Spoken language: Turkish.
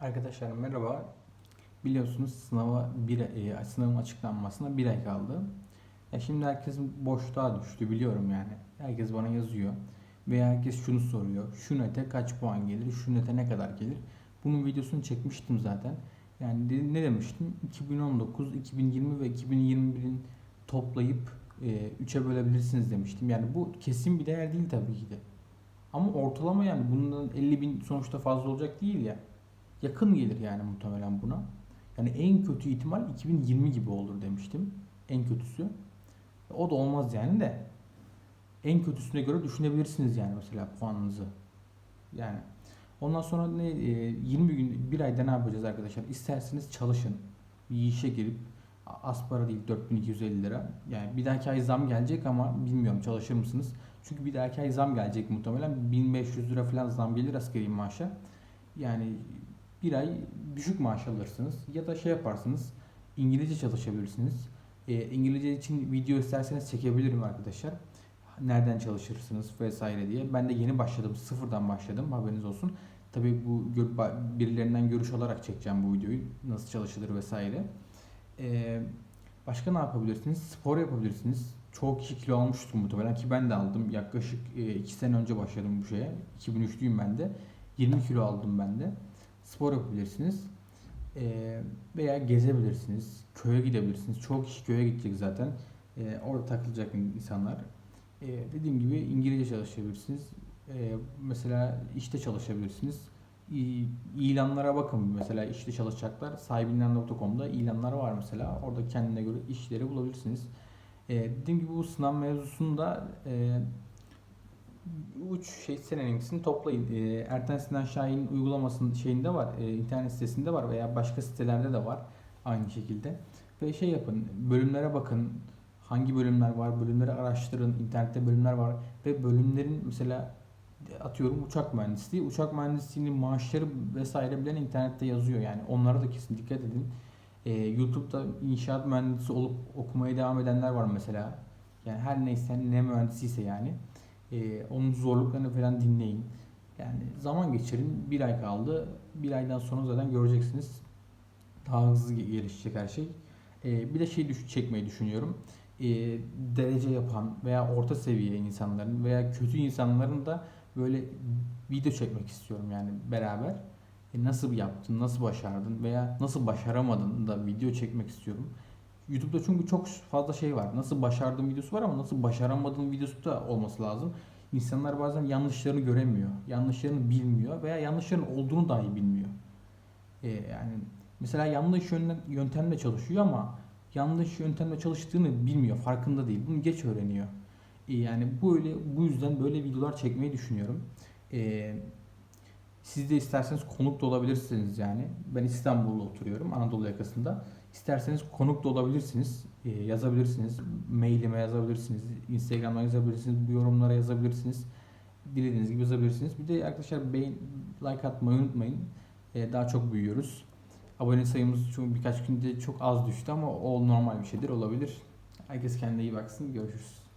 Arkadaşlar merhaba. Biliyorsunuz sınava bir e, sınavın açıklanmasına bir ay kaldı. Ya şimdi herkesin boşluğa düştü biliyorum yani. Herkes bana yazıyor veya herkes şunu soruyor. Şu nete kaç puan gelir? Şu nete ne kadar gelir? Bunun videosunu çekmiştim zaten. Yani ne demiştim? 2019, 2020 ve 2021'in toplayıp 3'e bölebilirsiniz demiştim. Yani bu kesin bir değer değil tabii ki de. Ama ortalama yani bundan 50 bin sonuçta fazla olacak değil ya yakın gelir yani muhtemelen buna. Yani en kötü ihtimal 2020 gibi olur demiştim. En kötüsü. O da olmaz yani de. En kötüsüne göre düşünebilirsiniz yani mesela puanınızı. Yani ondan sonra ne e, 20 gün bir ayda ne yapacağız arkadaşlar? İsterseniz çalışın. Bir işe girip az para değil 4250 lira. Yani bir dahaki ay zam gelecek ama bilmiyorum çalışır mısınız? Çünkü bir dahaki ay zam gelecek muhtemelen 1500 lira falan zam gelir asgari maaşa. Yani bir ay düşük maaş alırsınız ya da şey yaparsınız İngilizce çalışabilirsiniz. E, İngilizce için video isterseniz çekebilirim arkadaşlar. Nereden çalışırsınız vesaire diye. Ben de yeni başladım. Sıfırdan başladım. Haberiniz olsun. Tabii bu birilerinden görüş alarak çekeceğim bu videoyu. Nasıl çalışılır vesaire. E, başka ne yapabilirsiniz? Spor yapabilirsiniz. Çoğu kişi kilo almıştır muhtemelen ki ben de aldım. Yaklaşık 2 sene önce başladım bu şeye. 2003'lüyüm ben de. 20 kilo aldım ben de spor yapabilirsiniz. Ee, veya gezebilirsiniz. Köye gidebilirsiniz. Çoğu kişi köye gidecek zaten. Ee, orada takılacak insanlar. Ee, dediğim gibi İngilizce çalışabilirsiniz. Ee, mesela işte çalışabilirsiniz. İ- İlanlara bakın mesela işte çalışacaklar. Sahibinden.com'da ilanlar var mesela. Orada kendine göre işleri bulabilirsiniz. Ee, dediğim gibi bu sınav mevzusunda e, uç şey seneninkisini toplayın. E, Erten Sinan Şahin uygulamasının şeyinde var, e, internet sitesinde var veya başka sitelerde de var aynı şekilde. Ve şey yapın, bölümlere bakın. Hangi bölümler var? Bölümleri araştırın. internette bölümler var ve bölümlerin mesela atıyorum uçak mühendisliği. Uçak mühendisliğinin maaşları vesaire bilen internette yazıyor yani. Onlara da kesin dikkat edin. E, YouTube'da inşaat mühendisi olup okumaya devam edenler var mesela. Yani her neyse ne mühendisiyse yani. Ee, onun zorluklarını falan dinleyin. Yani zaman geçirin. Bir ay kaldı. Bir aydan sonra zaten göreceksiniz. Daha hızlı ge- gelişecek her şey. Ee, bir de şey düş çekmeyi düşünüyorum. Ee, derece yapan veya orta seviye insanların veya kötü insanların da böyle video çekmek istiyorum yani beraber. E, nasıl yaptın, nasıl başardın veya nasıl başaramadın da video çekmek istiyorum. YouTube'da çünkü çok fazla şey var. Nasıl başardığım videosu var ama nasıl başaramadığım videosu da olması lazım. İnsanlar bazen yanlışlarını göremiyor. Yanlışlarını bilmiyor veya yanlışların olduğunu dahi bilmiyor. Ee, yani mesela yanlış yöntemle çalışıyor ama yanlış yöntemle çalıştığını bilmiyor. Farkında değil. Bunu geç öğreniyor. Ee, yani böyle bu yüzden böyle videolar çekmeyi düşünüyorum. Ee, siz de isterseniz konuk da olabilirsiniz yani. Ben İstanbul'da oturuyorum. Anadolu yakasında. İsterseniz konuk da olabilirsiniz. Ee, yazabilirsiniz. Mailime yazabilirsiniz. Instagram'dan yazabilirsiniz. Bu yorumlara yazabilirsiniz. Dilediğiniz gibi yazabilirsiniz. Bir de arkadaşlar beğen, like atmayı unutmayın. Ee, daha çok büyüyoruz. Abone sayımız şu birkaç günde çok az düştü ama o normal bir şeydir olabilir. Herkes kendine iyi baksın. Görüşürüz.